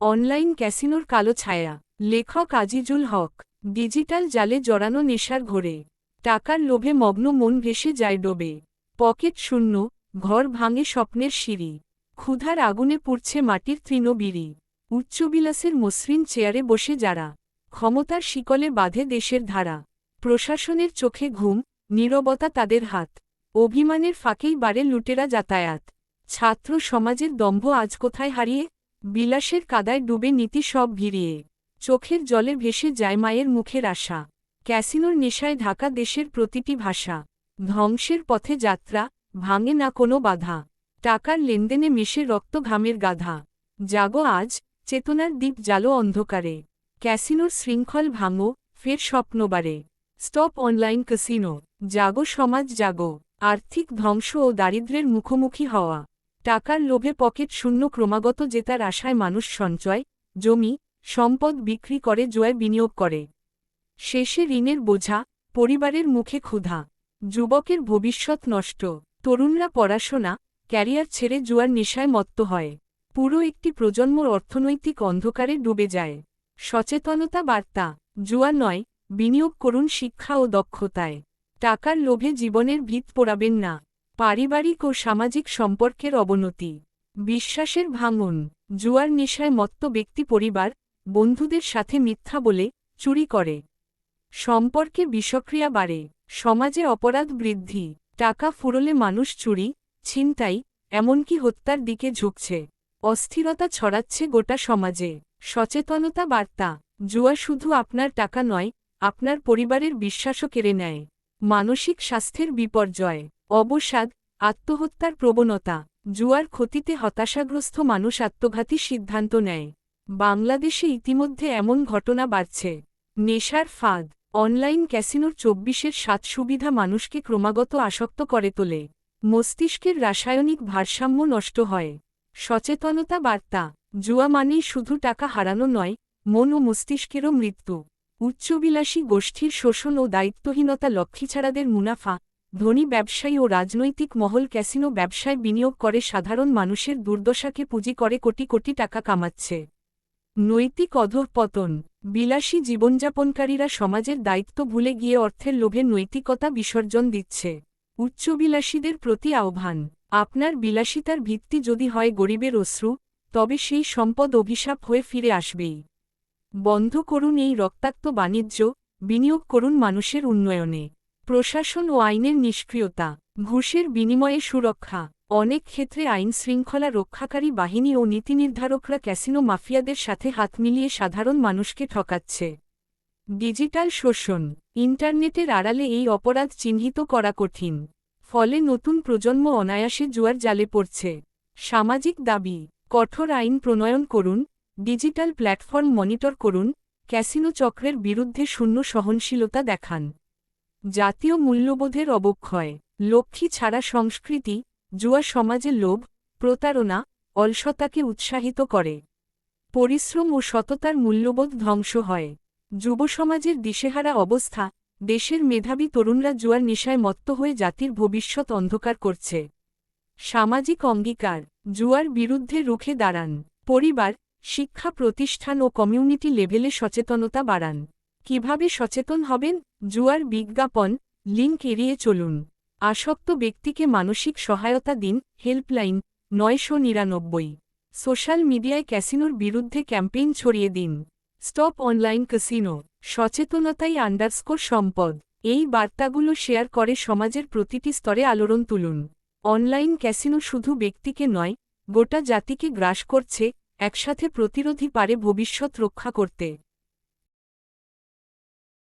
Online ক্যাসিনোর কালো ছায়া। লেখক আজিজুল হক, ডিজিটাল জালে জড়ানো নেশার ঘোরে। টাকার লোভে মগ্ন মন ভেসে যায় ডোবে। পকেট শূন্য, ঘর ভাঙে স্বপ্নের সিঁড়ি। ক্ষুধার আগুনে পুড়ছে মাটির তৃণবিড়ি। উচ্চবিলাসের মসৃণ চেয়ারে বসে যারা। ক্ষমতার শিকলে বাঁধে দেশের ধারা। প্রশাসনের চোখে ঘুম, নীরবতা তাদের হাত। অভিমানের ফাঁকেই বাড়ে লুটেরা যাতায়াত। ছাত্র সমাজের দম্ভ আজ কোথায় হারিয়ে? বিলাসের কাদায় ডুবে নীতি সব ভিড়িয়ে। চোখের জলে ভেসে যায় মায়ের মুখের আশা। ক্যাসিনোর নেশায় ঢাকা দেশের প্রতিটি ভাষা। ধ্বংসের পথে যাত্রা, ভাঙে না কোনো বাধা। টাকার লেনদেনে মিশে রক্ত ঘামের গাধা। জাগো আজ, চেতনার দ্বীপ জালো অন্ধকারে। ক্যাসিনোর শৃঙ্খল ভাঙো, ফের স্বপ্নবারে স্টপ অনলাইন ক্যাসিনো। জাগো সমাজ জাগো। আর্থিক ধ্বংস ও দারিদ্র্যের মুখোমুখি হওয়া। টাকার লোভে পকেট শূন্য ক্রমাগত জেতার আশায় মানুষ সঞ্চয়, জমি, সম্পদ বিক্রি করে জয় বিনিয়োগ করে। শেষে ঋণের বোঝা, পরিবারের মুখে ক্ষুধা। যুবকের ভবিষ্যৎ নষ্ট। তরুণরা পড়াশোনা, ক্যারিয়ার ছেড়ে জুয়ার নেশায় মত্ত হয়। পুরো একটি প্রজন্মর অর্থনৈতিক অন্ধকারে ডুবে যায়। সচেতনতা বার্তা জুয়া নয়, বিনিয়োগ করুন শিক্ষা ও দক্ষতায়। টাকার লোভে জীবনের ভিত পোড়াবেন না। পারিবারিক ও সামাজিক সম্পর্কের অবনতি, বিশ্বাসের ভাঙন, জুয়ার নেশায় মত্ত ব্যক্তি পরিবার, বন্ধুদের সাথে মিথ্যা বলে, চুরি করে। সম্পর্কে বিষক্রিয়া বাড়ে, সমাজে অপরাধ বৃদ্ধি, টাকা ফুরলে মানুষ চুরি, ছিনতাই, এমনকি হত্যার দিকে ঝুঁকছে। অস্থিরতা ছড়াচ্ছে গোটা সমাজে। সচেতনতা বার্তা, জুয়া শুধু আপনার টাকা নয়, আপনার পরিবারের বিশ্বাসও কেড়ে নেয়। মানসিক স্বাস্থ্যের বিপর্যয়। অবসাদ, আত্মহত্যার প্রবণতা, জুয়ার ক্ষতিতে হতাশাগ্রস্ত মানুষ আত্মঘাতী সিদ্ধান্ত নেয়। বাংলাদেশে ইতিমধ্যে এমন ঘটনা বাড়ছে। নেশার ফাঁদ, অনলাইন ক্যাসিনোর চব্বিশের সাত সুবিধা মানুষকে ক্রমাগত আসক্ত করে তোলে। মস্তিষ্কের রাসায়নিক ভারসাম্য নষ্ট হয়। সচেতনতা বার্তা, জুয়া মানেই শুধু টাকা হারানো নয়, মন ও মস্তিষ্কেরও মৃত্যু। উচ্চবিলাসী গোষ্ঠীর শোষণ ও দায়িত্বহীনতা লক্ষ্মীছাড়াদের মুনাফা ধনী ব্যবসায়ী ও রাজনৈতিক মহল ক্যাসিনো ব্যবসায় বিনিয়োগ করে সাধারণ মানুষের দুর্দশাকে পুঁজি করে কোটি কোটি টাকা কামাচ্ছে। নৈতিক অধঃপতন, বিলাসী জীবনযাপনকারীরা সমাজের দায়িত্ব ভুলে গিয়ে অর্থের লোভে নৈতিকতা বিসর্জন দিচ্ছে। উচ্চবিলাসীদের প্রতি আহ্বান, আপনার বিলাসিতার ভিত্তি যদি হয় গরিবের অশ্রু, তবে সেই সম্পদ অভিশাপ হয়ে ফিরে আসবেই। বন্ধ করুন এই রক্তাক্ত বাণিজ্য, বিনিয়োগ করুন মানুষের উন্নয়নে। প্রশাসন ও আইনের নিষ্ক্রিয়তা, ঘুষের বিনিময়ে সুরক্ষা, অনেক ক্ষেত্রে আইন শৃঙ্খলা রক্ষাকারী বাহিনী ও নীতিনির্ধারকরা ক্যাসিনো মাফিয়াদের সাথে হাত মিলিয়ে সাধারণ মানুষকে ঠকাচ্ছে। ডিজিটাল শোষণ, ইন্টারনেটের আড়ালে এই অপরাধ চিহ্নিত করা কঠিন, ফলে নতুন প্রজন্ম অনায়াসে জুয়ার জালে পড়ছে। সামাজিক দাবি, কঠোর আইন প্রণয়ন করুন, ডিজিটাল প্ল্যাটফর্ম মনিটর করুন, ক্যাসিনো চক্রের বিরুদ্ধে শূন্য সহনশীলতা দেখান। জাতীয় মূল্যবোধের অবক্ষয়। লক্ষ্মী ছাড়া সংস্কৃতি, জুয়া সমাজে লোভ, প্রতারণা, অলসতাকে উৎসাহিত করে। পরিশ্রম ও সততার মূল্যবোধ ধ্বংস হয়। যুব সমাজের দিশেহারা অবস্থা, দেশের মেধাবী তরুণরা জুয়ার নেশায় মত্ত হয়ে জাতির ভবিষ্যৎ অন্ধকার করছে। সামাজিক অঙ্গীকার, জুয়ার বিরুদ্ধে রুখে দাঁড়ান। পরিবার, শিক্ষা প্রতিষ্ঠান ও কমিউনিটি লেভেলে সচেতনতা বাড়ান। কীভাবে সচেতন হবেন? জুয়ার বিজ্ঞাপন লিঙ্ক এড়িয়ে চলুন। আসক্ত ব্যক্তিকে মানসিক সহায়তা দিন, হেল্পলাইন, নয়শো নিরানব্বই। সোশ্যাল মিডিয়ায় ক্যাসিনোর বিরুদ্ধে ক্যাম্পেইন ছড়িয়ে দিন। স্টপ অনলাইন ক্যাসিনো, সচেতনতাই আন্ডারস্কোর সম্পদ। এই বার্তাগুলো শেয়ার করে সমাজের প্রতিটি স্তরে আলোড়ন তুলুন। অনলাইন ক্যাসিনো শুধু ব্যক্তিকে নয়, গোটা জাতিকে গ্রাস করছে, একসাথে প্রতিরোধী পারে ভবিষ্যৎ রক্ষা করতে।